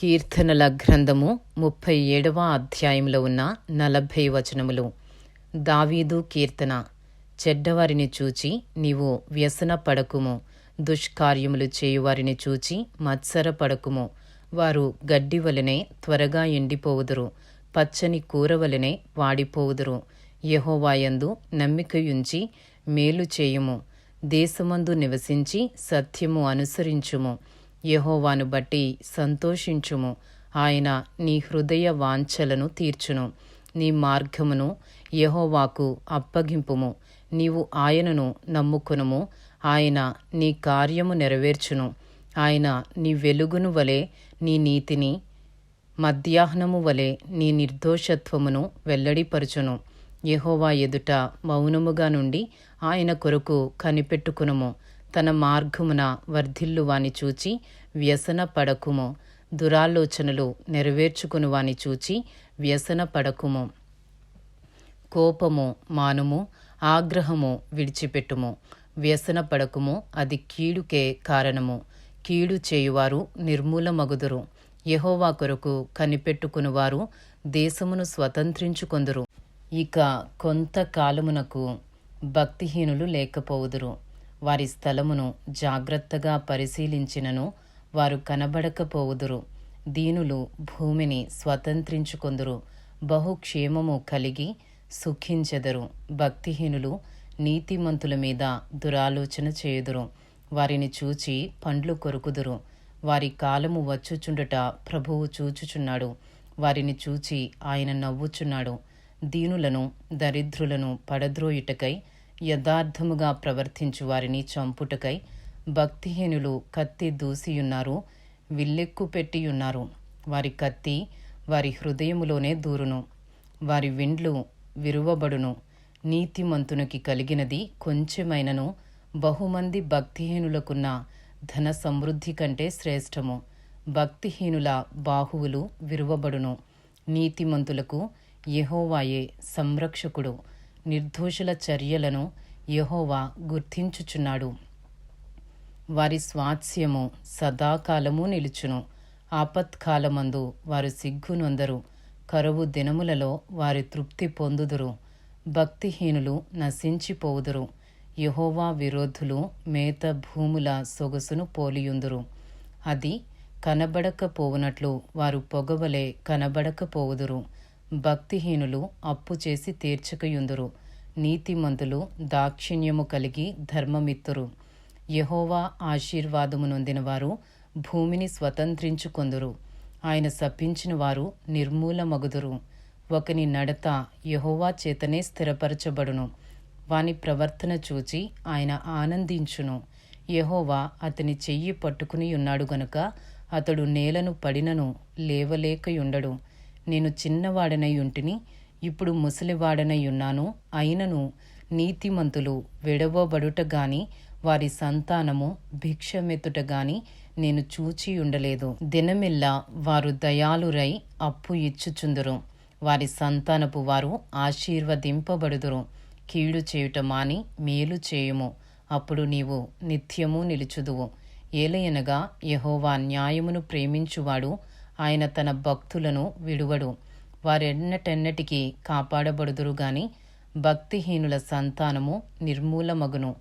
కీర్తనల గ్రంథము ముప్పై ఏడవ అధ్యాయంలో ఉన్న నలభై వచనములు. దావీదు కీర్తన. చెడ్డవారిని చూచి నీవు వ్యసన పడకుము. దుష్కార్యములు చేయువారిని చూచి మత్సర పడకుము. వారు గడ్డి వలనే త్వరగా ఎండిపోవుదురు. పచ్చని కూర వలనే వాడిపోవుదురు. యహోవాయందు నమ్మికయుంచి మేలు చేయుము. దేశమందు నివసించి సత్యము అనుసరించుము. యహోవాను బట్టి సంతోషించుము. ఆయన నీ హృదయ వాంఛలను తీర్చును. నీ మార్గమును యహోవాకు అప్పగింపుము. నీవు ఆయనను నమ్ముకునుము. ఆయన నీ కార్యము నెరవేర్చును. ఆయన నీ వెలుగును వలె నీ నీతిని మధ్యాహ్నము వలె నీ నిర్దోషత్వమును వెల్లడిపరచును. యహోవా ఎదుట మౌనముగా నుండి ఆయన కొరకు కనిపెట్టుకునుము. తన మార్గమున వర్ధిల్లు వాని చూచి వ్యసన పడకుము. దురాలోచనలు నెరవేర్చుకుని వాని చూచి వ్యసన పడకుము. కోపము మానుము ఆగ్రహము విడిచిపెట్టుము. వ్యసన పడకుము అది కీడుకే కారణము. కీడు చేయువారు నిర్మూలమగుదురు. యహోవా కొరకు కనిపెట్టుకునివారు దేశమును స్వతంత్రించుకొందురు. ఇక కొంతకాలమునకు భక్తిహీనులు లేకపోవుదురు. వారి స్థలమును జాగ్రత్తగా పరిశీలించినను వారు కనబడకపోవుదురు. దీనులు భూమిని స్వతంత్రించుకొందురు. బహుక్షేమము కలిగి సుఖించెదరు. భక్తిహీనులు నీతిమంతుల మీద దురాలోచన చేయుదురు. వారిని చూచి పండ్లు కొరుకుదురు. వారి కాలము వచ్చుచుండుట ప్రభువు చూచుచున్నాడు. వారిని చూచి ఆయన నవ్వుచున్నాడు. దీనులను దరిద్రులను పడద్రోయుటకై యథార్థముగా ప్రవర్తించు వారిని చంపుటకై భక్తిహీనులు కత్తి దూసియున్నారు విల్లెక్కు పెట్టియున్నారు. వారి కత్తి వారి హృదయములోనే దూరును. వారి విండ్లు విరువబడును. నీతిమంతునికి కలిగినది కొంచెమైనను బహుమంది భక్తిహీనులకున్న ధన సమృద్ధి కంటే శ్రేష్టము. భక్తిహీనుల బాహువులు విరువబడును. నీతిమంతులకు యహోవాయే సంరక్షకుడు. నిర్దోషుల చర్యలను యహోవా గుర్తించుచున్నాడు. వారి స్వాస్యము సదాకాలము నిలుచును. ఆపత్కాలమందు వారు సిగ్గునొందరు కరువు దినములలో వారి తృప్తి పొందుదురు. భక్తిహీనులు నశించిపోవుదురు. యహోవా విరోధులు మేత భూముల సొగసును పోలియుందురు. అది కనబడకపోవునట్లు వారు పొగవలే కనబడకపోవుదురు. భక్తిహీనులు అప్పు చేసి తీర్చకయుందురు. నీతిమంతులు దాక్షిణ్యము కలిగి ధర్మమిత్తురు. యహోవా ఆశీర్వాదము నొందిన వారు భూమిని స్వతంత్రించుకొందురు. ఆయన శపించిన వారు నిర్మూలమగుదురు. ఒకని నడత యహోవా చేతనే స్థిరపరచబడును. వాని ప్రవర్తన చూచి ఆయన ఆనందించును. యహోవా అతని చెయ్యి పట్టుకుని ఉన్నాడు గనుక అతడు నేలను పడినను లేవలేకయుండడు. నేను చిన్నవాడనై ఉంటిని ఇప్పుడు ముసలివాడనై ఉన్నాను. అయినను నీతిమంతులు విడవబడుట గాని వారి సంతానము భిక్షమెత్తుట గాని నేను చూచి ఉండలేదు దినమిల్లా వారు దయాలురై అప్పు ఇచ్చుచుందురు. వారి సంతానపు వారు ఆశీర్వదింపబడుదురు. కీడు చేయుట మాని మేలు చేయుము. అప్పుడు నీవు నిత్యము నిలుచుదువు. ఏలయనగా యహోవా న్యాయమును ప్రేమించువాడు. ఆయన తన భక్తులను విడువడు. వారెన్నటెన్నటికీ కాపాడబడుదురు గాని భక్తిహీనుల సంతానము నిర్మూలమగును.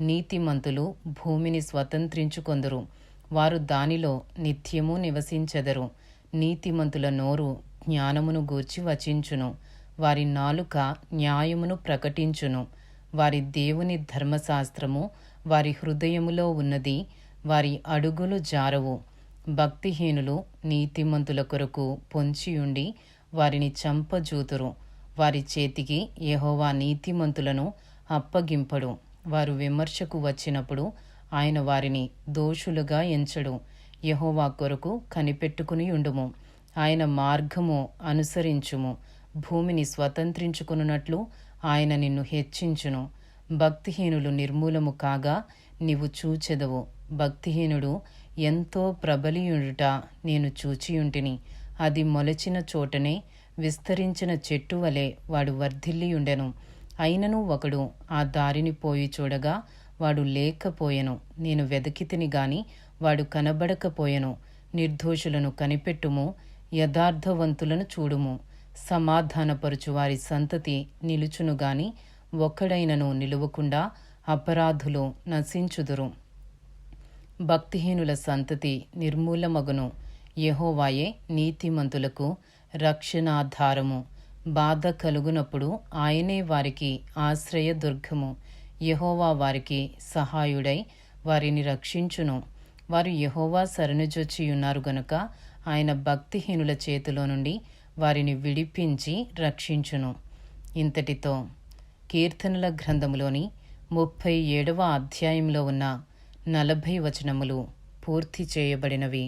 నీతిమంతులు భూమిని స్వతంత్రించుకొందురు. వారు దానిలో నిత్యము నివసించెదరు. నీతిమంతుల నోరు జ్ఞానమును గూర్చి వచించును. వారి నాలుక న్యాయమును ప్రకటించును. వారి దేవుని ధర్మశాస్త్రము వారి హృదయములో ఉన్నది. వారి అడుగులు జారవు. భక్తిహీనులు నీతిమంతుల కొరకు పొంచియుండి వారిని చంపజూతురు. వారి చేతికి యహోవా నీతిమంతులను అప్పగింపడు. వారు విమర్శకు వచ్చినప్పుడు ఆయన వారిని దోషులుగా ఎంచడు. యహోవా కొరకు కనిపెట్టుకుని ఉండుము ఆయన మార్గము అనుసరించుము. భూమిని స్వతంత్రించుకున్నట్లు ఆయన నిన్ను హెచ్చించును. భక్తిహీనులు నిర్మూలము కాగా నీవు చూచెదవు. భక్తిహీనుడు ఎంతో ప్రబలియుడుట నేను చూచియుంటిని. అది మొలచిన చోటనే విస్తరించిన చెట్టు వలె వాడు వర్ధిల్లియుండెను. అయినను ఒకడు ఆ దారిని పోయి చూడగా వాడు లేకపోయెను. నేను వెదకితిని గాని వాడు కనబడకపోయెను. నిర్దోషులను కనిపెట్టుము యథార్థవంతులను చూడుము. సమాధానపరుచు వారి సంతతి నిలుచును గాని ఒక్కడైనను నిలువకుండా అపరాధులు నశించుదురు. భక్తిహీనుల సంతతి నిర్మూలమగును. యహోవాయే నీతిమంతులకు రక్షణాధారము. బాధ కలుగునప్పుడు ఆయనే వారికి ఆశ్రయ దుర్గము వారికి సహాయుడై వారిని రక్షించును. వారు యెహోవా శరణుజొచ్చియున్నారు గనుక ఆయన భక్తిహీనుల చేతిలో నుండి వారిని విడిపించి రక్షించును. ఇంతటితో కీర్తనల గ్రంథములోని ముప్పై ఏడవ అధ్యాయంలో ఉన్న నలభై వచనములు పూర్తి చేయబడినవి.